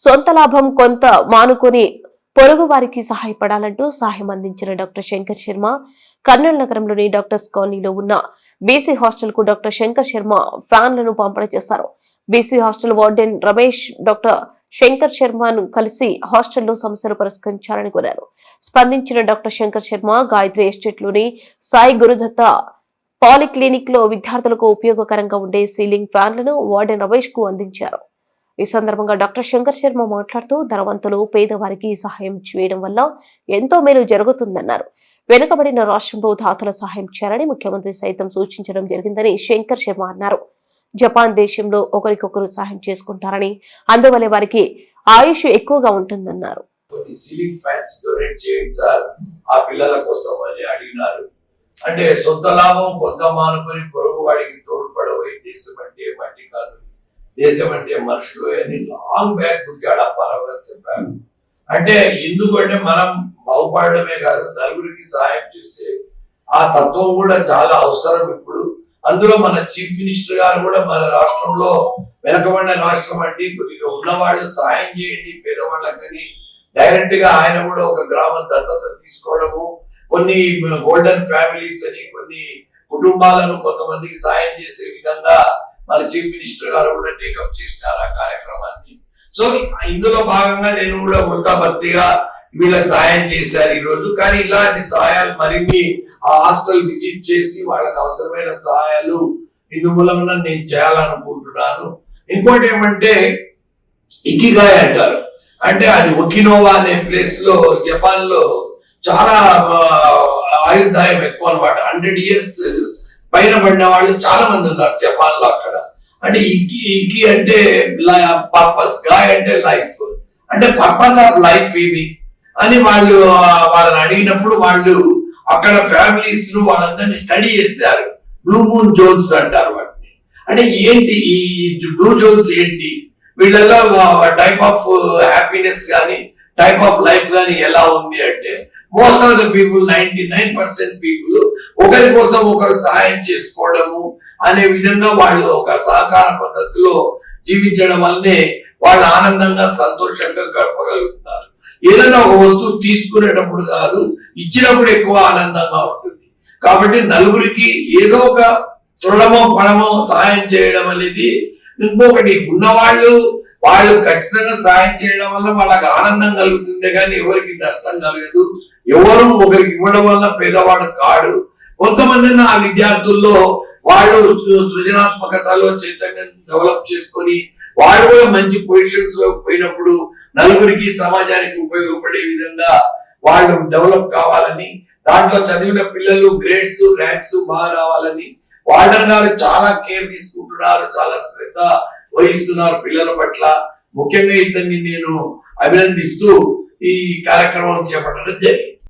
సొంత లాభం కొంత మానుకొని పొరుగు వారికి సహాయపడాలంటూ సహాయం అందించిన డాక్టర్ శంకర్ శర్మ కర్నూలు నగరంలోని డాక్టర్స్ కాలనీలో ఉన్న బీసీ హాస్టల్కు డాక్టర్ శంకర్ శర్మ ఫ్యాన్లను పంపిణీ చేశారు. BC hostel warden Ramesh doctor Shankar శర్మను కలిసి హాస్టల్లో సమస్యలు పరిష్కరించాలని కోరారు. స్పందించిన డాక్టర్ శంకర్ శర్మ గాయత్రి ఎస్టేట్లోని సాయి గురుదత్త పాలిక్లినిక్లో విద్యార్థులకు ఉపయోగకరంగా ఉండే సీలింగ్ ఫ్యాన్లను వార్డెన్ రమేష్కు అందించారు. ఈ సందర్భంగా డాక్టర్ శంకర్ శర్మ మాట్లాడుతూ ధనవంతులు పేదవారికి సహాయం చేయడం వల్ల ఎంతో మేలు జరుగుతుందన్నారు. వెనుకబడిన రాష్ట్రంలో దాతల సహాయం చేయాలని ముఖ్యమంత్రి సైతం సూచించడం జరిగిందని శంకర్ శర్మ అన్నారు. జపాన్ దేశంలో ఒకరికొకరు సహాయం చేసుకుంటారని అందువల్ల వారికి ఆయుష్ ఎక్కువగా ఉంటుందన్నారు. కొన్ని సీలింగ్ ఫ్యాన్స్ డొనేట్ చేయండి సార్. ఆ పిల్లల కోసం అని అడిగినారు. అంటే సొంత లాభం కొంత మానుకొని పొరుగు వాడికి తోడ్పడబోయే దేశం దేశం అంటే మనుషులు అని లాంగ్ బ్యాక్ గురించి అప్పారావు గారు చెప్పారు అంటే ఎందుకంటే మనం బాగుపడడమే కాదు నలుగురికి సహాయం చేస్తే ఆ తత్వం కూడా చాలా అవసరం ఇప్పుడు. అందులో మన చీఫ్ మినిస్టర్ గారు కూడా మన రాష్ట్రంలో వెనకబడిన రాష్ట్రం అంటే కొద్దిగా ఉన్నవాళ్ళు సహాయం చేయండి పేదవాళ్ళకని డైరెక్ట్గా ఆయన కూడా ఒక గ్రామం దత్తత తీసుకోవడము. కొన్ని గోల్డెన్ ఫ్యామిలీస్ అని కొన్ని కుటుంబాలను కొంతమందికి సాయం చేసే విధంగా మన చీఫ్ మినిస్టర్ గారు కూడా టేకప్ చేస్తారు ఆ కార్యక్రమాన్ని. సో ఇందులో భాగంగా నేను కూడా కొత్త భక్తిగా వీళ్ళకి సాయం చేశారు ఈ రోజు కానీ ఇలాంటి సహాయాలు మరిన్ని ఆ హాస్టల్ విజిట్ చేసి వాళ్ళకి అవసరమైన సహాయాలు ఇందు మూలంగా నేను చేయాలనుకుంటున్నాను. ఇంకోటి ఏమంటే ఇకిగాయ్ అంటారు. అంటే అది ఒకినోవా అనే ప్లేస్లో జపాన్లో చాలా ఆయుర్దాయం ఎక్కువ అనమాట హండ్రెడ్ ఇయర్స్ పైన పడిన వాళ్ళు చాలా మంది ఉన్నారు జపాన్లో అక్కడ. అంటే ఇకి ఇకి అంటే పర్పస్ గాయ్ అంటే లైఫ్ అంటే పర్పస్ ఆఫ్ లైఫ్ ఇవి అని వాళ్ళు వాళ్ళని అడిగినప్పుడు వాళ్ళు అక్కడ ఫ్యామిలీస్ను వాళ్ళందరినీ స్టడీ చేశారు. బ్లూ మూన్ జోన్స్ అంటారు వాటిని. అంటే ఏంటి ఈ బ్లూ జోన్స్ ఏంటి? వీళ్ళలో టైప్ ఆఫ్ హ్యాపీనెస్ కానీ టైప్ ఆఫ్ లైఫ్ కానీ ఎలా ఉంది అంటే most of the people ninety nine percent people ఒకరి కోసం ఒకరు సహాయం చేసుకోవడము అనే విధంగా వాళ్ళు ఒక సహకార పద్ధతిలో జీవించడం వల్లనే వాళ్ళు ఆనందంగా సంతోషంగా గడపగలుగుతున్నారు ఏదైనా ఒక వస్తువు తీసుకునేటప్పుడు కాదు ఇచ్చినప్పుడు ఎక్కువ ఆనందంగా ఉంటుంది. కాబట్టి నలుగురికి ఏదో ఒక తృణమో పణమో సహాయం చేయడం అనేది ఇంకొకటి ఉన్నవాళ్ళు వాళ్ళు ఖచ్చితంగా సహాయం చేయడం వల్ల వాళ్ళకి ఆనందం కలుగుతుంది కానీ ఎవరికి నష్టం కలగదు. ఎవరు ఒకరికి ఇవ్వడం వల్ల పేదవాడు కాడు. కొంతమంది నా విద్యార్థుల్లో వాళ్ళు సృజనాత్మకతలో చైతన్యం డెవలప్ చేసుకొని వాళ్ళు కూడా మంచి పొజిషన్స్లో పోయినప్పుడు నలుగురికి సమాజానికి ఉపయోగపడే విధంగా వాళ్ళు డెవలప్ కావాలని దాంట్లో చదివిన పిల్లలు గ్రేడ్స్ ర్యాంక్స్ బాగా రావాలని వార్డర్ గారు చాలా కేర్ తీసుకుంటున్నారు చాలా శ్రద్ధ వహిస్తున్నారు పిల్లల పట్ల. ముఖ్యంగా ఇతన్ని నేను అభినందిస్తూ ఈ కార్యక్రమం చేపట్టడం జరిగింది.